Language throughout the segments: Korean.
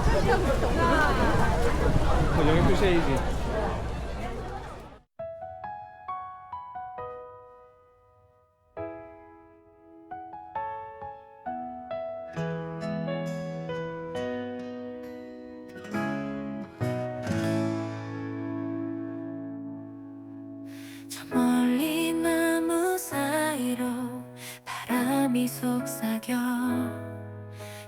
어, 영역 표시해야지. 저 멀리 나무 사이로 바람이 속삭여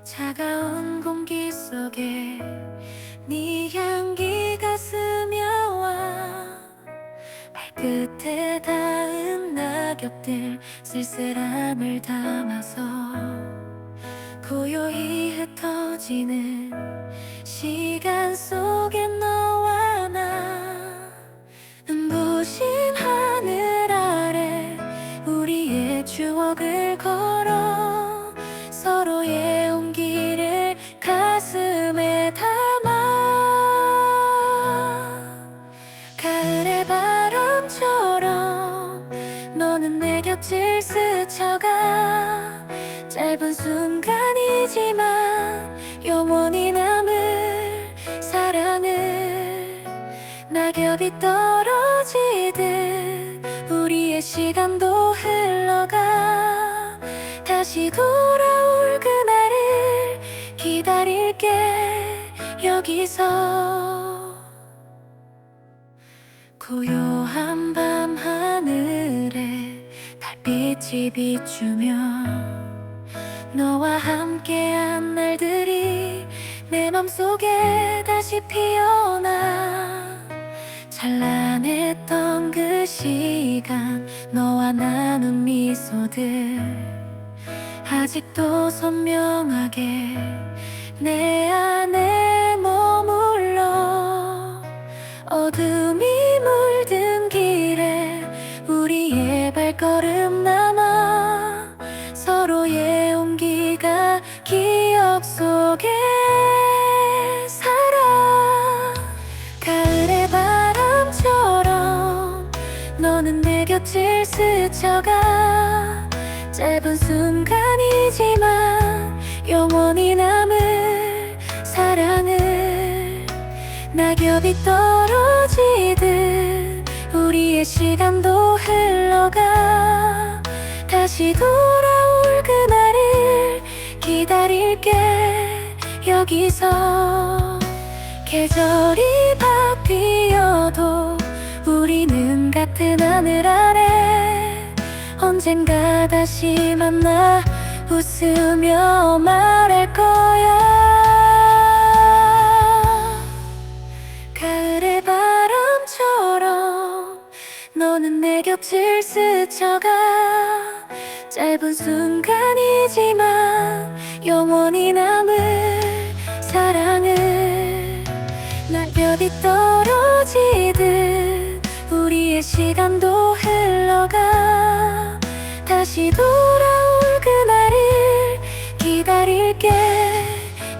차가운 공기 속에 네 향기가 스며와. 발끝에 닿은 낙엽들 쓸쓸함을 담아서 고요히 흩어지는 시간 속에 너와 나. 눈부신 하늘 아래 우리의 추억을 걸어 스쳐가 짧은 순간이지만 영원히 남을 사랑을 낙엽이 떨어지듯 우리의 시간도 흘러가 다시 돌아올 그날을 기다릴게 여기서 빛이 비추며 너와 함께한 날들이 내 맘속에 다시 피어나 찬란했던 그 시간 너와 나눈 미소들 아직도 선명하게 내 안에 머물러 어둠이 발걸음 남아 서로의 온기가 기억 속에 살아. 가을의 바람처럼 너는 내 곁을 스쳐가. 짧은 순간이지만 영원히 남을 사랑을. 낙엽이 떨어지듯 시간도 흘러가. 다시 돌아올 그날을 기다릴게. 여기서 계절이 바뀌어도 우리는 같은 하늘 아래 언젠가 다시 만나 웃으며 말할 거야 너는 내 곁을 스쳐가. 짧은 순간이지만 영원히 남을 사랑을. 낙엽이 떨어지듯 우리의 시간도 흘러가. 다시 돌아올 그날을 기다릴게.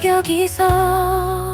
여기서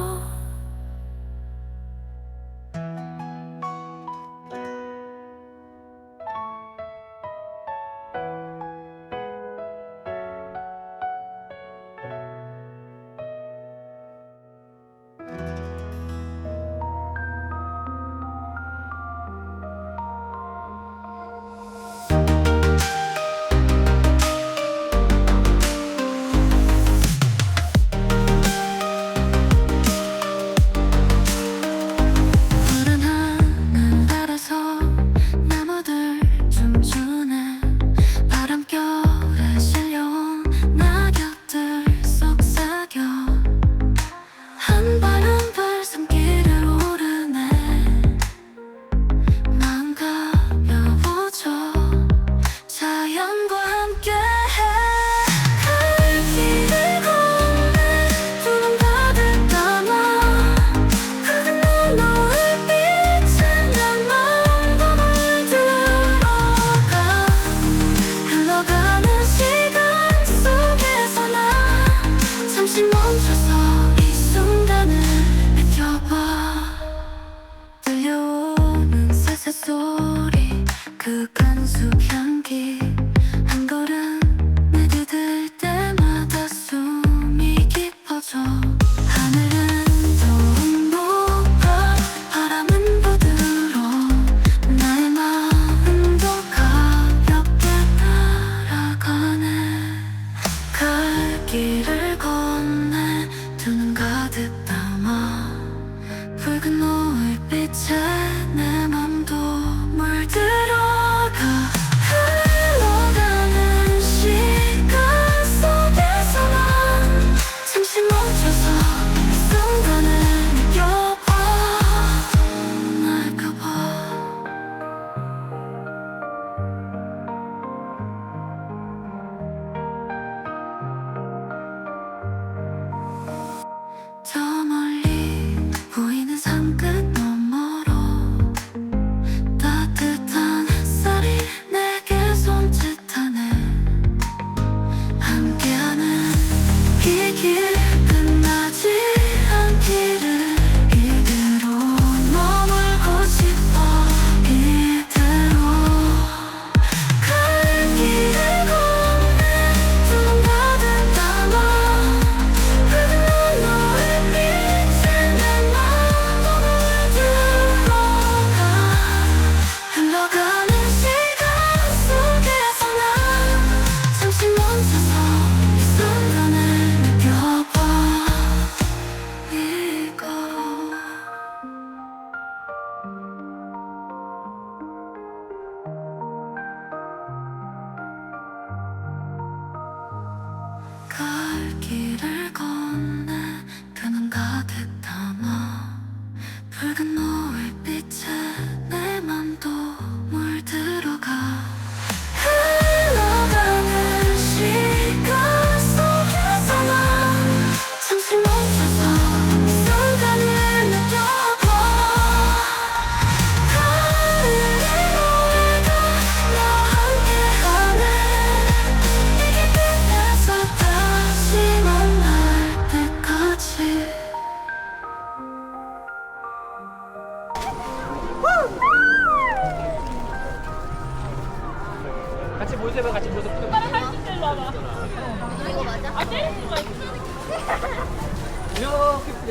길을 걸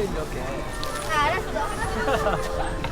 이렇게. 아, 알았어.